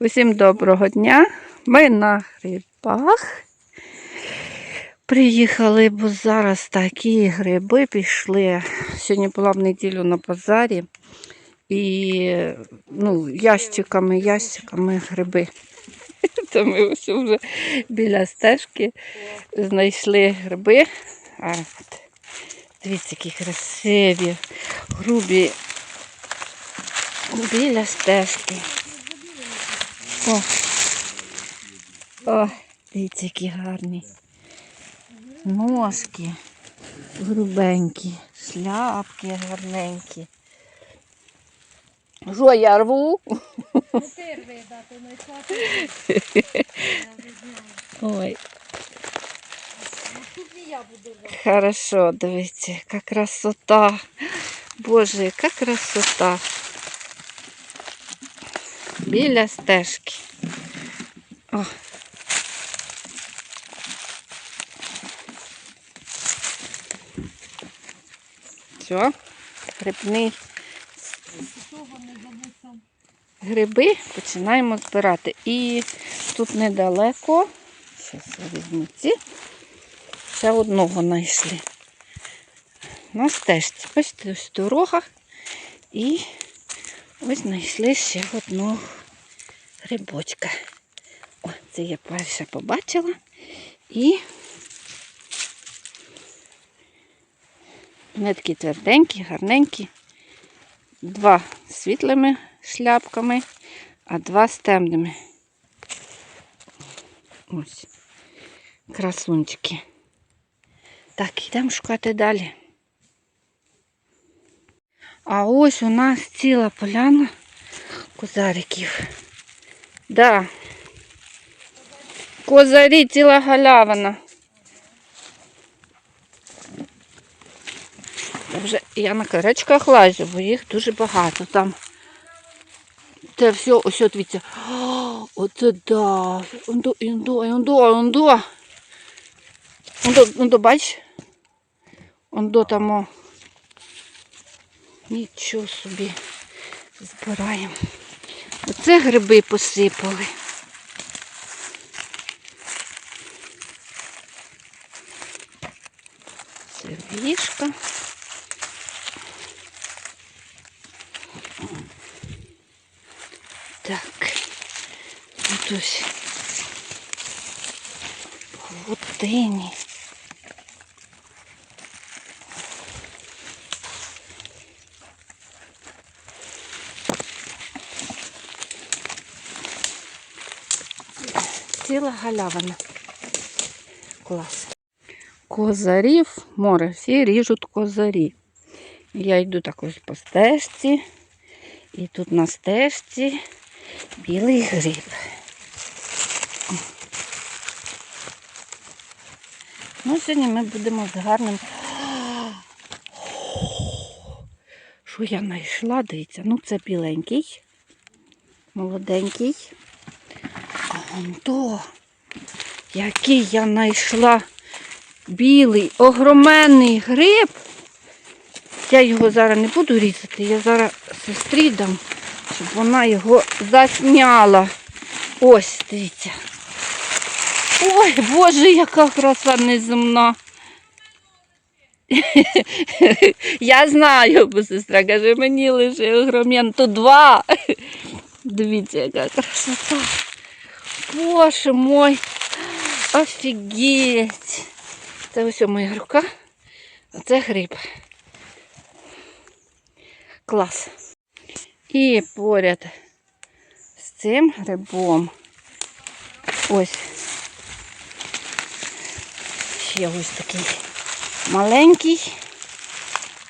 Усім доброго дня. Ми на грибах. Приїхали, бо зараз такі гриби пішли. Сьогодні була в неділю на базарі. І ну, ящиками, ящиками гриби. То ми ось вже біля стежки знайшли гриби. А, дивіться, які красиві, грубі біля стежки. О, О дивіться, які гарні. Ножки грубенькі, шляпки гарненькі. Що я рву? Ой, хорошо, дивіться, яка красота. Боже, яка красота. Біля стежки. О. Все, грибний. Гриби починаємо збирати. І тут недалеко, зараз я візьму ці, ще одного знайшли. На стежці. Бачите, ось дорога. І ось знайшли ще одного грибочка. О, це я перша побачила. І вони такі тверденькі, гарненькі. Два з світлими шляпками, а два з темними. Ось. Красунчики. Так, йдемо шукати далі. А ось у нас ціла поляна козариків. Да. Козарі ціла галявина. Вже я на каречках лазю, бо їх дуже багато там. Це все, ось от дивіться. Оце да. Ондо, ондо, ондо, ондо. Ондо, ондо, бач? Ондо там. о. Нічого собі збираємо. Оце гриби посипали. Це вішка. Так. Тут ось павутині. Ціла галявина. Клас. Козарів, море, всі ріжуть козарі. Я йду так ось по стежці. І тут на стежці білий гриб. Ну, сьогодні ми будемо з гарним. Що я знайшла, дивіться, ну це біленький, молоденький. То, який я знайшла білий, огроменний гриб. Я його зараз не буду різати, я зараз сестрі дам, щоб вона його засняла. Ось, дивіться. Ой, Боже, яка краса неземна. Я знаю, бо сестра каже, мені лише огромен, то два. Дивіться, яка красота. Боже мой, офігеть. Це ось моя рука, а це гриб. Клас. І поряд з цим грибом ось ще ось такий маленький,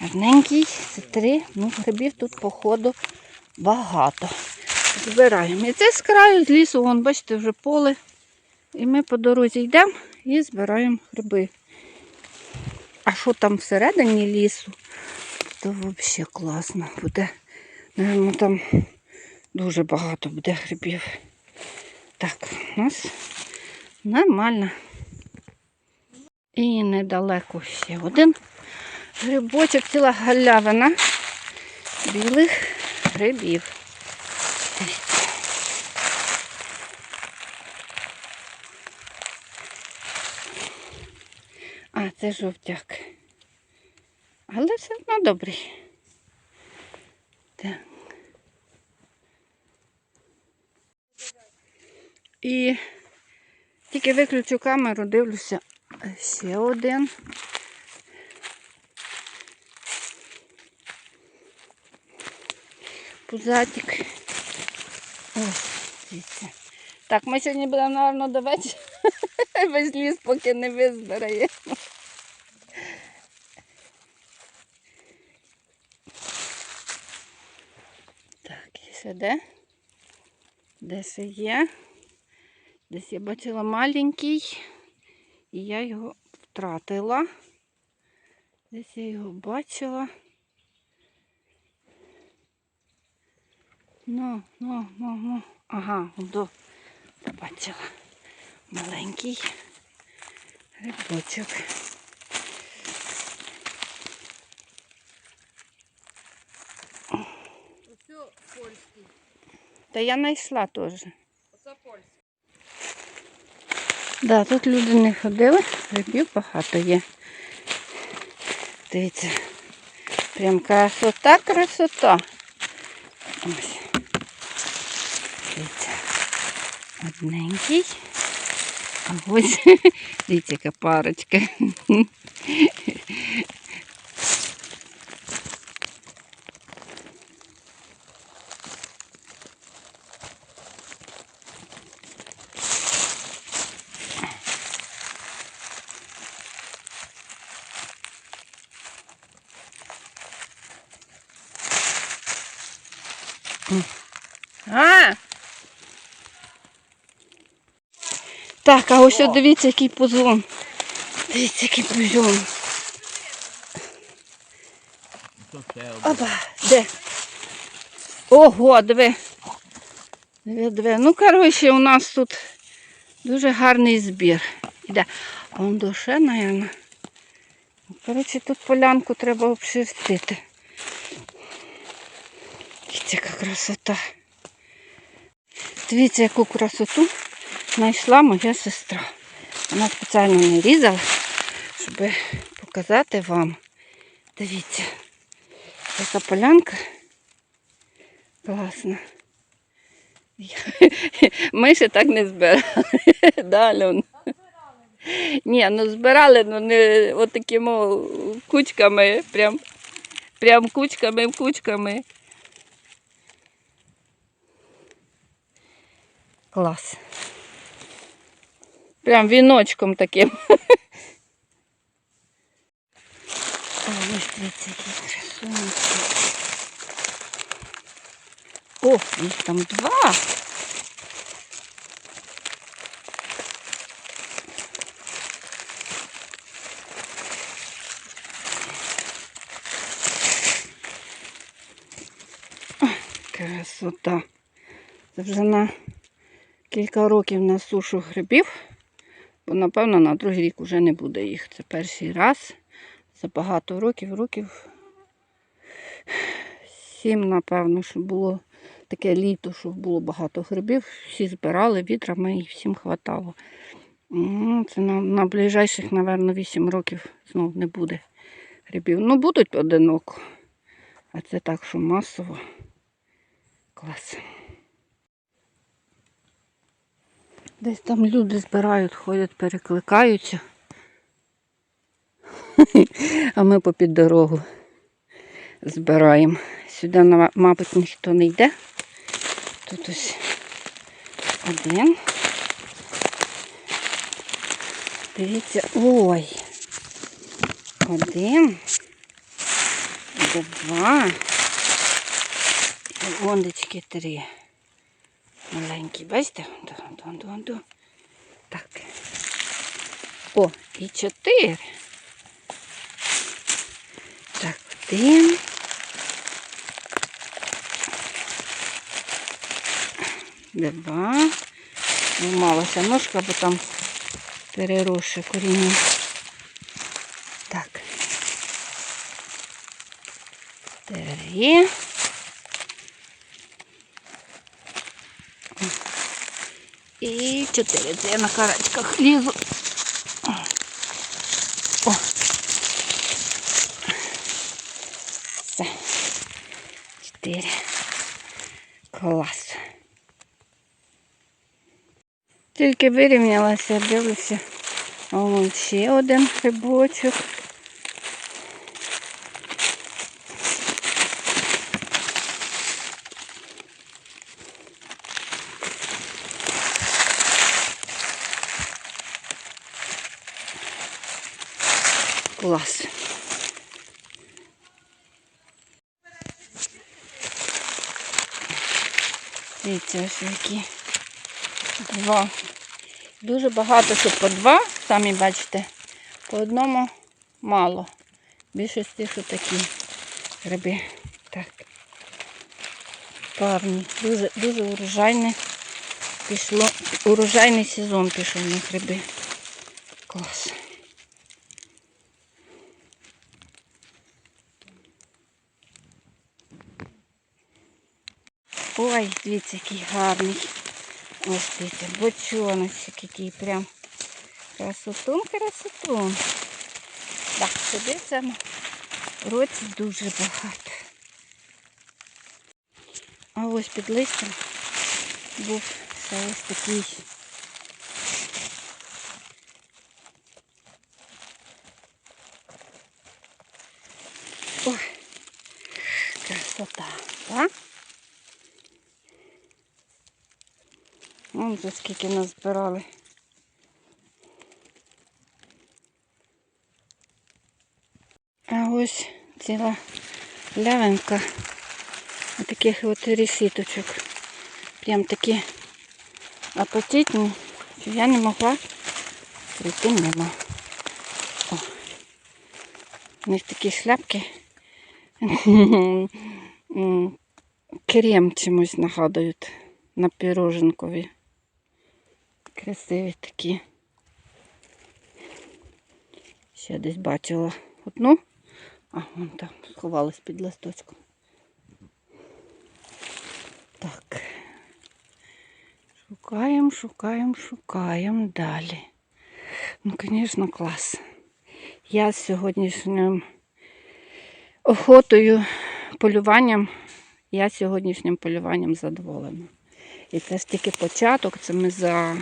гарненький. Це три. Ну, грибів тут, походу, багато. Збираємо. І це з краю, з лісу, вон, бачите, вже поле. І ми по дорозі йдемо і збираємо гриби. А що там всередині лісу, то взагалі класно буде. Наверно, там дуже багато буде грибів. Так, у нас нормально. І недалеко ще один грибочок, ціла галявина білих грибів. А, це жовтяк. Але все одно добрий. Так. І тільки виключу камеру, дивлюся е, ще один. Пузатик. Ось, дивіться. Так, ми сьогодні будемо, напевно, до вечора. Весь ліс поки не визбираємо. Так, і ще де? Де ще є? Десь я бачила маленький, і я його втратила. Десь я його бачила. Ну, ну, ну, ну. Ага, до побачила. Маленький грибочок. Оце польський. Та я знайшла теж. Оце польський. Да, тут люди не ходили, грибів багато є. Дивіться, прям красота, красота. Ось. Дивіться. Одненький. А ось, дивіться, яка парочка. А! Так, а ось дивіться, який позон. Дивіться, який позон. Опа, де? Ого, диви. Диви, диви. Ну, коротше, у нас тут дуже гарний збір. Іде. А он душе, мабуть. Коротше, тут полянку треба обшерстити. Дивіться, яка красота. Дивіться, яку красоту знайшла моя сестра. Вона спеціально не різала, щоб показати вам. Дивіться, яка полянка класна. Ми ще так не збирали. Да, Альон? Ні, ну збирали, ну не от такими кучками, прям, прям кучками, кучками. Клас. Прям віночком таким. О, ось дивіться, які красунки. О, їх там два. Красота. Це вже на кілька років на сушу грибів, напевно, на другий рік вже не буде їх. Це перший раз за багато років, років сім, напевно, що було таке літо, що було багато грибів. Всі збирали відрами і всім хватало. Це на, на ближайших, напевно, 8 років знов не буде грибів. Ну, будуть одиноко. А це так, що масово. Клас. Десь там люди збирають, ходять, перекликаються. А ми попід дорогу збираємо. Сюди, мабуть, ніхто не йде. Тут ось один. Дивіться, ой. Один. Два. І ондечки три. Маленькі, бачите? Так. О, і чотири. Так, один. Два. Зламалася ножка, бо там переросше коріння. Так. Три. 4. Це я на карачках лізу. О. Все. 4. Клас. Тільки вирівнялася, дивлюся. О, ще один грибочок. Клас. Дивіться, ось які два. Дуже багато, що по два, самі бачите, по одному мало. Більшості, що такі гриби. Так. Парні. Дуже, дуже урожайне пішло. Урожайний сезон пішов на гриби. Клас. Ой, дивіться, який гарний. Ось дивіться, бочоночок який прям красотун, красотун. Так, сюди в цьому році дуже багато. А ось під листям був ще ось такий. Ой, красота, так? Вже скільки нас збирали. А ось ціла лявинка таких от рісіточок. Прям такі апетитні, що я не могла прийти мимо. О. У них такі шляпки. Крем чимось нагадують на піроженкові. Красиві такі. Ще десь бачила одну, а вон там сховалась під листочком. Так. Шукаємо, шукаємо, шукаємо далі. Ну, звісно, клас. Я з сьогоднішнім охотою, полюванням, я сьогоднішнім полюванням задоволена. І це ж тільки початок, це ми за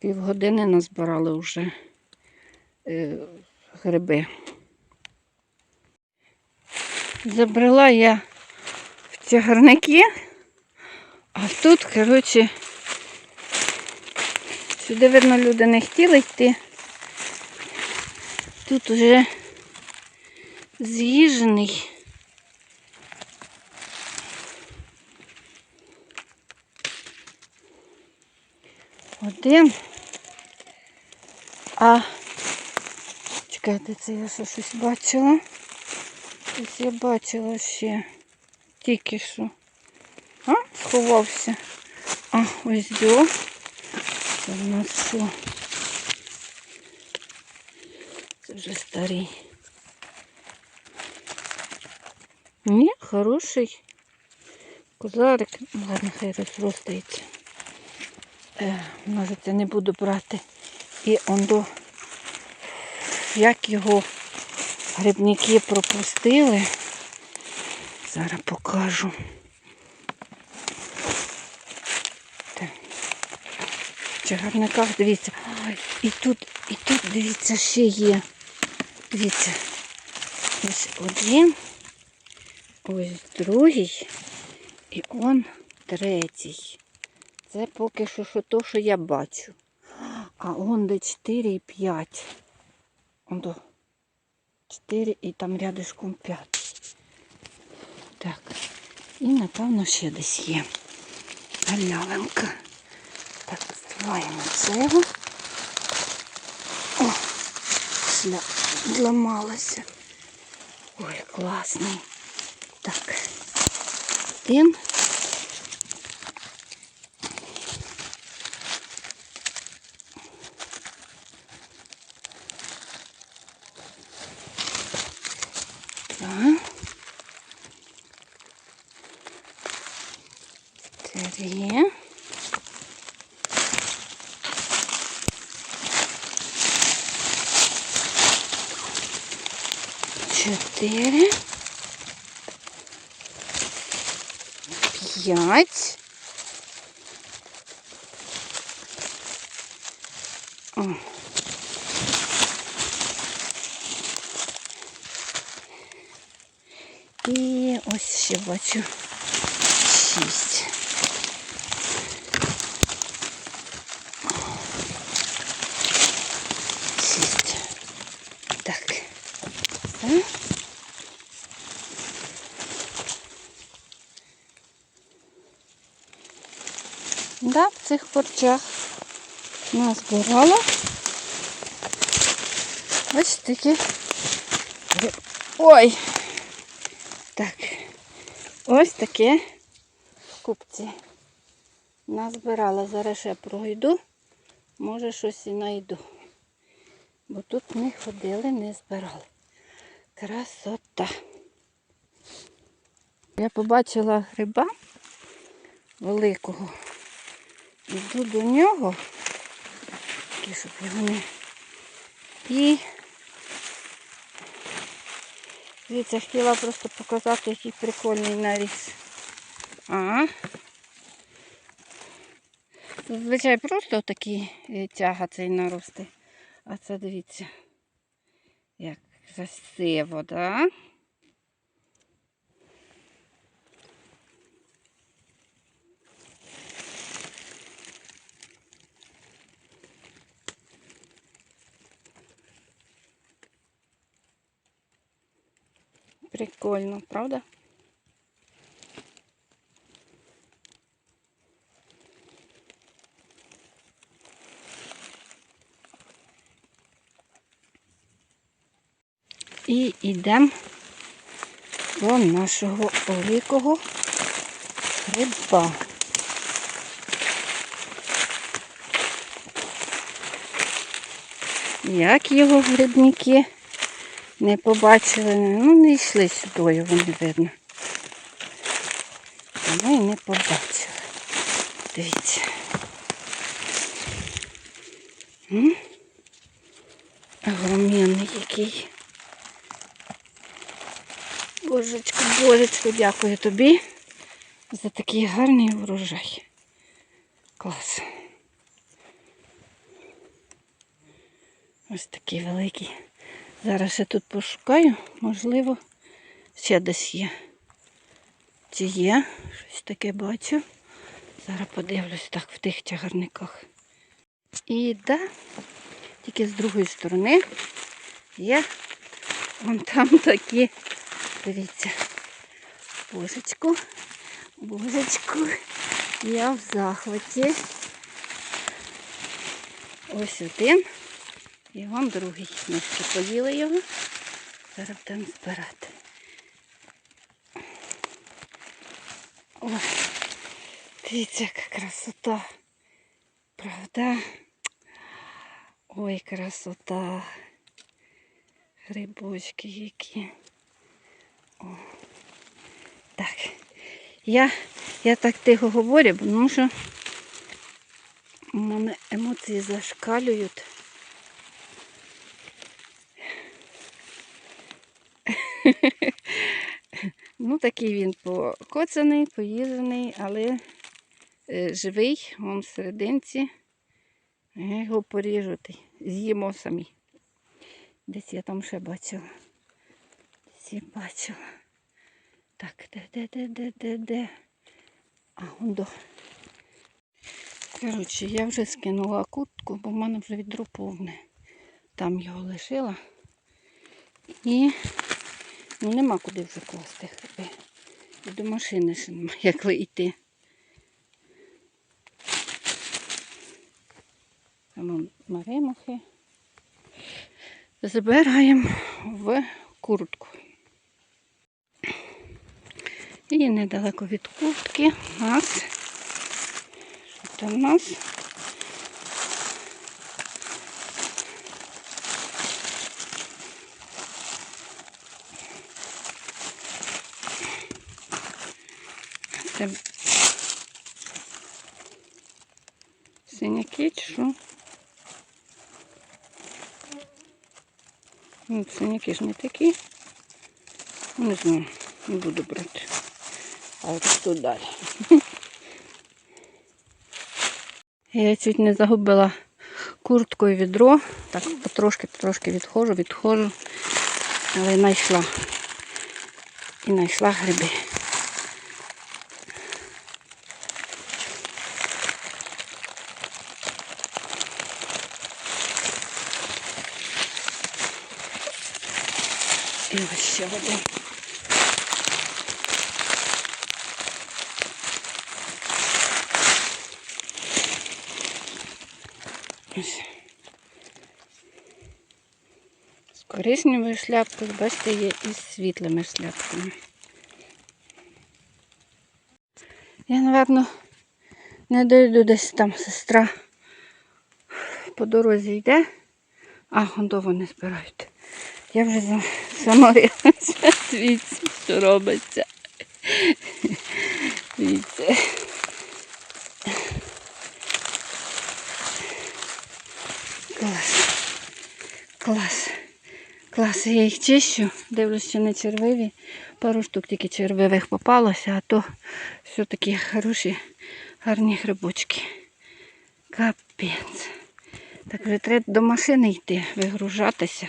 півгодини назбирали вже е, гриби. Забрала я в чагарники, а тут, коротше, сюди, видно, люди не хотіли йти. Тут уже з'їжений. Один. А чекайте, це я ще щось бачила. Ось я бачила ще тільки що. А, сховався. А, ось до. Це в нас що? Це вже старий. Ні, хороший. Козарик. Ладно, хай розростається. Е, може це не буду брати. І он як його грибники пропустили. Зараз покажу. Чагарниках, дивіться. Ой, і тут, і тут, дивіться, ще є. Дивіться. Ось один, ось другий і он третій. Це поки що, що то, що я бачу. А он де 4 і 5. Он до 4 і там рядишком 5. Так. І напевно ще десь є. Галявинка. Так, зливаємо цього. О, шля зламалася. Ой, класний. Так. Один. Чотири. П'ять. О. І ось ще бачу шість. Шість. Цих корчах назбирала ось такі. Ой! Так. Ось таке купці. Назбирала. Зараз ще пройду. Може щось і знайду. Бо тут не ходили, не збирали. Красота. Я побачила гриба великого. Йду до нього, такий, щоб його не. І дивіться, хотіла просто показати, який прикольний наріс. Ага. Зазвичай просто такі е, тяга цей нарости. А це дивіться, як красиво, да? Прикольно, правда? І йдемо до нашого великого гриба. Як його грибники не побачили, ну не йшли сюди, не видно. Тому і не побачили. Дивіться. М? Огроменний який. Божечко, божечко, дякую тобі за такий гарний урожай. Клас. Ось такий великий. Зараз я тут пошукаю, можливо, ще десь є. Чи є? Щось таке бачу. Зараз подивлюсь так в тих чагарниках. І да, тільки з другої сторони є вон там такі, дивіться, божечку, божечку, я в захваті. Ось один. І вон другий. Мишки поїли його. Зараз будемо збирати. Ой, дивіться, яка красота. Правда? Ой, красота. Грибочки які. О. Так. Я, я так тихо говорю, тому що у мене емоції зашкалюють. Ну, такий він покоцаний, поїжений, але е, живий, вон в серединці. Я його поріжу, з'їмо самі. Десь я там ще бачила. Десь я бачила. Так, де, де, де, де, де, де. А, он до. Коротше, я вже скинула куртку, бо в мене вже відро повне. Там його лишила. І ну, нема куди вже класти. І до машини ще нема як вийти. Там маримухи. Забираємо в куртку. І недалеко від куртки у нас. Що там у нас? Це синяки чи що? Ну, синяки ж не такі. Не знаю, не буду брати. А от тут далі. Я чуть не загубила курткою відро. Так потрошки, потрошки відходжу, відходжу. Але знайшла. І знайшла гриби. Ось. З коричневою шляпкою, бачите, є і з світлими шляпками. Я, напевно, не дойду десь там сестра по дорозі йде, а гондо вони збирають. Я вже за- заморилася. Дивіться, що робиться. Дивіться. Клас. Клас. Клас. Я їх чищу. Дивлюсь, що не червиві. Пару штук тільки червивих попалося, а то все такі хороші, гарні грибочки. Капець. Так вже треба до машини йти, вигружатися.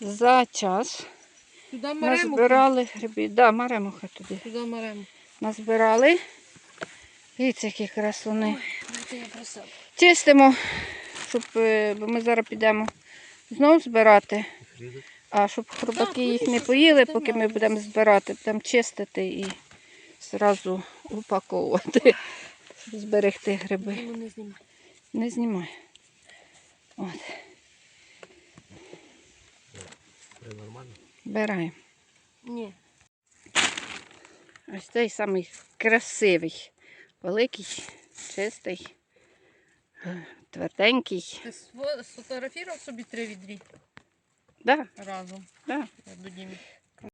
За час Сюди назбирали гриби. Да, маремуха туди. Сюди маремухи. Назбирали. Дивіться, які красуни. Чистимо, щоб, е, бо ми зараз підемо знову збирати. А щоб хробаки їх не поїли, поки ми будемо збирати, будемо чистити і зразу упаковувати, щоб зберегти гриби. Ну, не знімай. Не знімай. нормально? Бирай. Ні. Ось цей самий красивий, великий, чистий, тверденький. Ти сфотографував собі три відрі Да, разом. да. Я до Дімі.